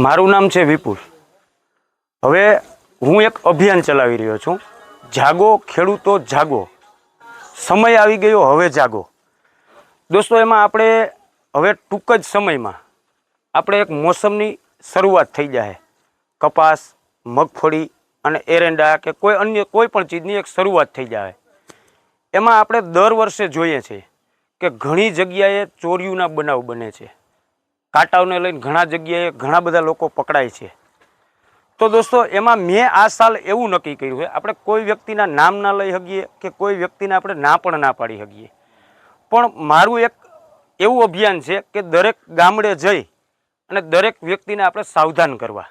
મારું નામ છે વિપુલ. હવે હું એક અભિયાન ચલાવી રહ્યો છું. જાગો, ખેડૂતો, જાગો. સમય આવી ગયો, હવે જાગો. દોસ્તો, એમાં આપણે હવે ટૂંક જ સમયમાં આપણે એક મોસમની શરૂઆત થઈ જાય કપાસ, મગફળી અને એરંડા કે કોઈ અન્ય કોઈ પણ ચીજની એક શરૂઆત થઈ જાય એમાં આપણે દર વર્ષે જોઈએ છીએ કે ઘણી જગ્યાએ ચોરીઓના બનાવ બને છે. કાંટાઓને લઈને ઘણા જગ્યાએ ઘણા બધા લોકો પકડાય છે. તો દોસ્તો, એમાં મેં આ સાલ એવું નક્કી કર્યું છે, આપણે કોઈ વ્યક્તિના નામ ના લઈ શકીએ કે કોઈ વ્યક્તિને આપણે ના પણ ના પાડી શકીએ. પણ મારું એક એવું અભિયાન છે કે દરેક ગામડે જઈ અને દરેક વ્યક્તિને આપણે સાવધાન કરવા.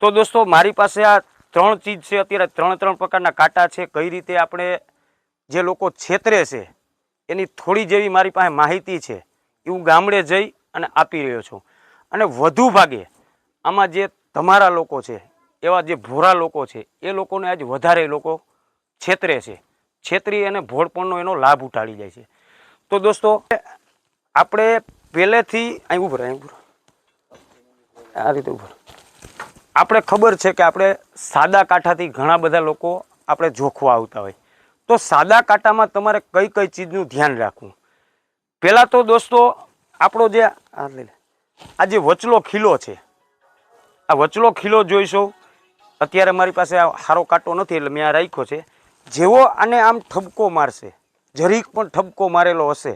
તો દોસ્તો, મારી પાસે આ ત્રણ ચીજ છે, અત્યારે ત્રણ ત્રણ પ્રકારના કાંટા છે, કઈ રીતે આપણે જે લોકો છેતરે છે, એની થોડી જેવી મારી પાસે માહિતી છે. એ હું ગામડે જઈ અને આપી રહ્યો છું. અને વધુ ભાગે આમાં જે તમારા લોકો છે, એવા જે ભોરા લોકો છે, એ લોકોને આજ વધારે લોકો છેતરે છે. છેતરી અને ભોળપણનો એનો લાભ ઉઠાડી જાય છે. તો દોસ્તો, આપણે પહેલેથી, અહીં ઉભરા અહીં ઊભો આ રીતે ઊભો આપણે ખબર છે કે આપણે સાદા કાંઠાથી ઘણા બધા લોકો આપણે જોખવા આવતા હોય. તો સાદા કાંટામાં તમારે કઈ કઈ ચીજનું ધ્યાન રાખવું? પહેલાં તો દોસ્તો આપણો જે આ જે વચલો ખીલો છે, આ વચલો ખીલો જોઈશો. અત્યારે મારી પાસે આ સારો કાંટો નથી એટલે મેં આ રાખ્યો છે. જેવો આને આમ ઠપકો મારશે, જરીક પણ ઠપકો મારેલો હશે,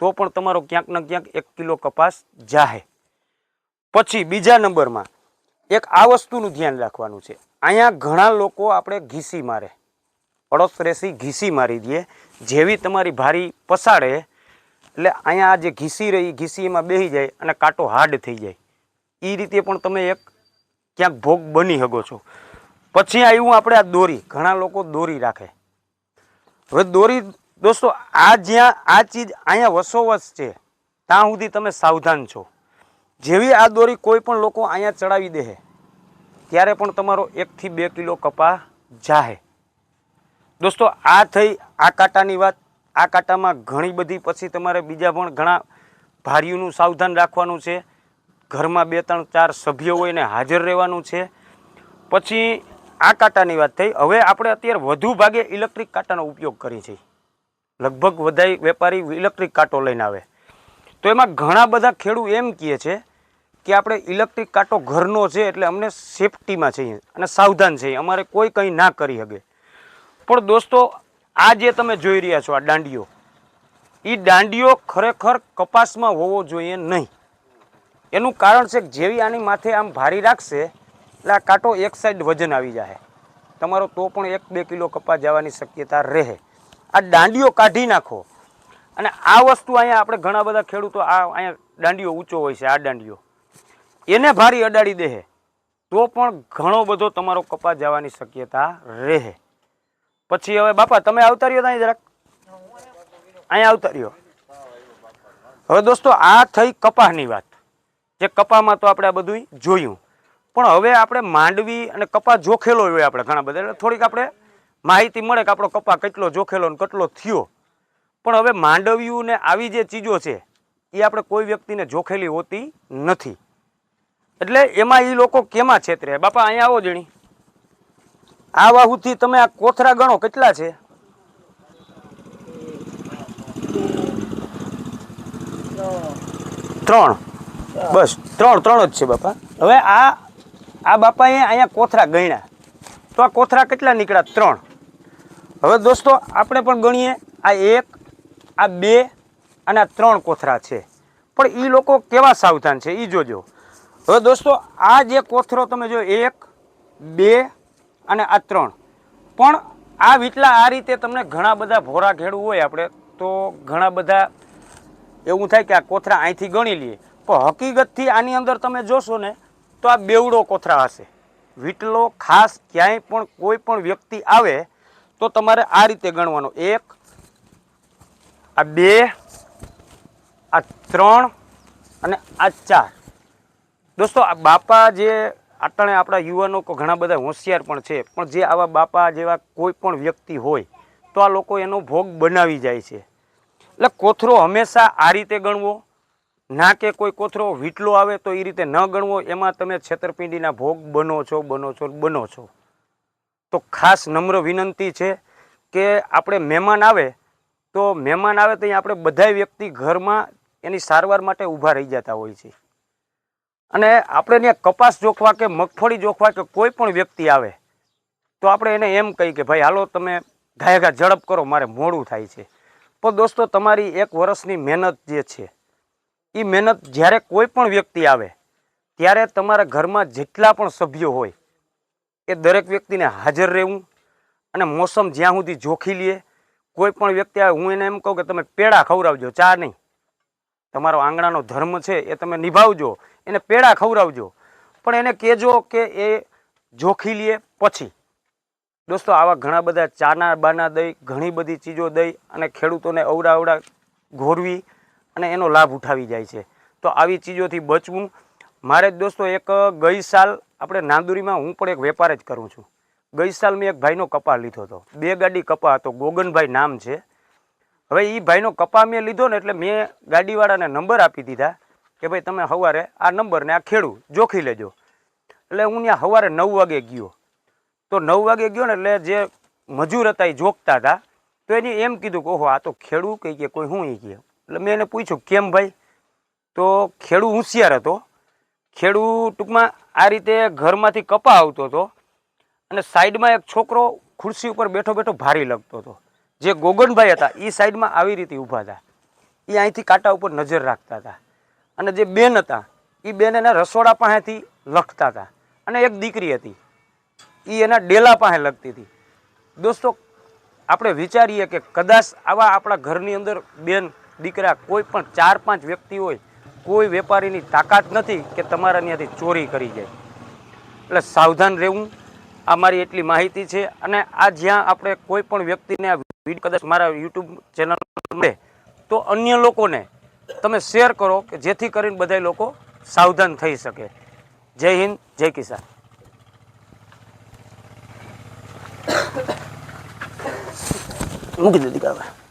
તો પણ તમારો ક્યાંક ને ક્યાંક એક કિલો કપાસ જાહે. પછી બીજા નંબરમાં એક આ વસ્તુનું ધ્યાન રાખવાનું છે. અહીંયા ઘણા લોકો આપણે ઘીસી મારે અડોસરેસી ઘીસી મારી દઈએ, જેવી તમારી ભારી પસાડે એટલે અહીંયા આ જે ઘીસી રહી ઘીસી એમાં બેસી જાય અને કાંટો હાર્ડ થઈ જાય. એ રીતે પણ તમે એક ક્યાંક ભોગ બની શકો છો. પછી આવ્યું આપણે આ દોરી. ઘણા લોકો દોરી રાખે. હવે દોરી, દોસ્તો, આ જ્યાં, આ ચીજ અહીંયા વસોવસ છે, ત્યાં સુધી તમે સાવધાન છો. જેવી આ દોરી કોઈ પણ લોકો અહીંયા ચડાવી દે ત્યારે પણ તમારો એકથી બે કિલો કપા જાહે. દોસ્તો, આ થઈ આ કાંટાની વાત. આ કાંટામાં ઘણી બધી પછી તમારે બીજા પણ ઘણા ભારીઓનું સાવધાન રાખવાનું છે. ઘરમાં બે, ત્રણ, ચાર સભ્યો હોય ને હાજર રહેવાનું છે. પછી આ કાંટાની વાત થઈ. હવે આપણે અત્યારે વધુ ભાગે ઇલેક્ટ્રિક કાંટાનો ઉપયોગ કરીએ છીએ. લગભગ બધા વેપારી ઇલેક્ટ્રિક કાંટો લઈને આવે. તો એમાં ઘણા બધા ખેડૂત એમ કહે છે કે આપણે ઇલેક્ટ્રિક કાંટો ઘરનો છે એટલે અમને સેફટીમાં છીએ અને સાવધાન છે. અમારે કોઈ કંઈ ના કરી શકે. પણ દોસ્તો આ જે તમે જોઈ રહ્યા છો, આ દાંડીઓ એ દાંડીઓ ખરેખર કપાસમાં હોવો જોઈએ નહીં. એનું કારણ છે કે જેવી આની માથે આમ ભારી રાખશે, એટલે આ કાંટો એક સાઈડ વજન આવી જાય તમારો તો પણ એક બે કિલો કપાસ જવાની શક્યતા રહે. આ દાંડીઓ કાઢી નાખો. અને આ વસ્તુ અહીંયા આપણે ઘણા બધા ખેડૂતો આ અહીંયા દાંડીઓ ઊંચો હોય છે, આ દાંડીઓ. એને ભારી અડાડી દે તો પણ ઘણો બધો તમારો કપાસ જવાની શક્યતા રહે. પછી હવે બાપા, તમે આવતા રહ્યો ત્યાં જરાક. અહીંયા આવતા રહ્યો હવે દોસ્તો, આ થઈ કપાહની વાત. જે કપામાં તો આપણે આ બધું જોયું. પણ હવે આપણે માંડવી અને કપા જોખેલો હોય આપણે ઘણા બધા. એટલે થોડીક આપણે માહિતી મળે કે આપણો કપા કેટલો જોખેલો ને કેટલો થયો. પણ હવે માંડવ્યું ને આવી જે ચીજો છે, એ આપણે કોઈ વ્યક્તિને જોખેલી હોતી નથી. એટલે એમાં એ લોકો કેમાં છેતરે? બાપા, અહીંયા આવો જણી. આ વાહુથી તમે આ કોથરા ગણો, કેટલા છે? ત્રણ. બસ, ત્રણ ત્રણ જ છે બાપા. હવે આ આ બાપાએ અહીંયા કોથરા ગણ્યા. તો આ કોથરા કેટલા નીકળ્યા? ત્રણ. હવે દોસ્તો, આપણે પણ ગણીએ, આ એક, આ બે અને આ ત્રણ કોથરા છે. પણ એ લોકો કેવા સાવધાન છે? એ જોજો. હવે દોસ્તો, આ જે કોથરો તમે જો એક, બે અને આ ત્રણ. પણ આ વીટલા આ રીતે તમને ઘણા બધા ભોરા ખેડવું હોય આપણે, તો ઘણા બધા એવું થાય કે આ કોથરા અહીંથી ગણી લઈએ. પણ હકીકતથી આની અંદર તમે જોશો ને, તો આ બેવડો કોથરા હશે. વીટલો ખાસ ક્યાંય પણ કોઈ પણ વ્યક્તિ આવે, તો તમારે આ રીતે ગણવાનો. એક, આ બે, આ ત્રણ અને આ ચાર. દોસ્તો, આ બાપા જે આટણે આપણા યુવાનો ઘણા બધા હોશિયાર પણ છે. પણ જે આવા બાપા જેવા કોઈ પણ વ્યક્તિ હોય, તો આ લોકો એનો ભોગ બનાવી જાય છે. એટલે કોથરો હંમેશા આ રીતે ગણવો. ના કે કોઈ કોથરો વીટલો આવે તો એ રીતે ન ગણવો. એમાં તમે છેતરપિંડીના ભોગ બનો છો બનો છો બનો છો. તો ખાસ નમ્ર વિનંતી છે કે આપણે મહેમાન આવે, તો મહેમાન આવે તો આપણે બધાય વ્યક્તિ ઘરમાં એની સારવાર માટે ઊભા રહી જતા હોય છે. અને આપણે ત્યાં કપાસ જોખવા કે મગફળી જોખવા કે કોઈ પણ વ્યક્તિ આવે, તો આપણે એને એમ કહી કે, ભાઈ, હાલો, તમે ઘાયઘા ઝડપ કરો, મારે મોડું થાય છે. પણ દોસ્તો, તમારી એક વર્ષની મહેનત જે છે એ મહેનત જ્યારે કોઈ પણ વ્યક્તિ આવે, ત્યારે તમારા ઘરમાં જેટલા પણ સભ્યો હોય, એ દરેક વ્યક્તિને હાજર રહેવું અને મોસમ જ્યાં સુધી જોખી લે, કોઈ પણ વ્યક્તિ આવે, હું એને એમ કહું કે, તમે પેડા ખવડાવજો, ચા નહીં. તમારો આંગણાનો ધર્મ છે એ તમે નિભાવજો, એને પેડા ખવડાવજો. પણ એને કહેજો કે એ જોખી લે પછી. દોસ્તો, આવા ઘણા બધા ચાના બાના દઈ, ઘણી બધી ચીજો દઈ અને ખેડૂતોને અવડા અવડા ઘોરવી અને એનો લાભ ઉઠાવી જાય છે. તો આવી ચીજોથી બચવું. મારે દોસ્તો એક ગઈ સાલ આપણે નાંદુરીમાં હું પણ એક વેપાર જ કરું છું. ગઈ સાલ મેં એક ભાઈનો કપા લીધો હતો. બે ગાડી કપા હતો. ગોગનભાઈ નામ છે. હવે એ ભાઈનો કપા મેં લીધો ને એટલે મેં ગાડીવાળાને નંબર આપી દીધા કે ભાઈ તમે સવારે આ નંબરને આ ખેડૂ, જોખી લેજો. એટલે હું ત્યાં સવારે નવ વાગે ગયો. તો નવ વાગે ગયો ને એટલે જે મજૂર હતા એ જોખતા હતા, તો એને એમ કીધું કે ઓહો આ તો ખેડૂ કહી કે કોઈ હું એ કહે એટલે મેં એને પૂછ્યું, કેમ ભાઈ? તો ખેડૂ હોશિયાર હતો. ખેડૂ ટૂંકમાં આ રીતે ઘરમાંથી કપા આવતો હતો અને સાઈડમાં એક છોકરો ખુરશી ઉપર બેઠો બેઠો ભારી લગતો હતો. જે ગોગનભાઈ હતા એ સાઈડમાં આવી રીતે ઊભા હતા. એ અહીંથી કાંટા ઉપર નજર રાખતા હતા. અને જે બેન હતા એ બેન એના રસોડા પાસેથી લખતા હતા. અને એક દીકરી હતી એ એના ડેલા પાસે લગતી હતી. દોસ્તો, આપણે વિચારીએ કે કદાચ આવા આપણા ઘરની અંદર બેન, દીકરા કોઈ પણ ચાર પાંચ વ્યક્તિ હોય, કોઈ વેપારીની તાકાત નથી કે તમારા ત્યાંથી ચોરી કરી જાય. એટલે સાવધાન રહેવું, આ મારી એટલી માહિતી છે. અને આ જ્યાં આપણે કોઈ પણ વ્યક્તિને આ વીડિયો કદાચ મારા યુટ્યુબ ચેનલ મળે, તો અન્ય લોકોને તમે શેર કરો કે જેથી કરીને બધા લોકો સાવધાન થઈ શકે. જય હિન્દ, જય કિસાન. મૂકી દીધી કાકા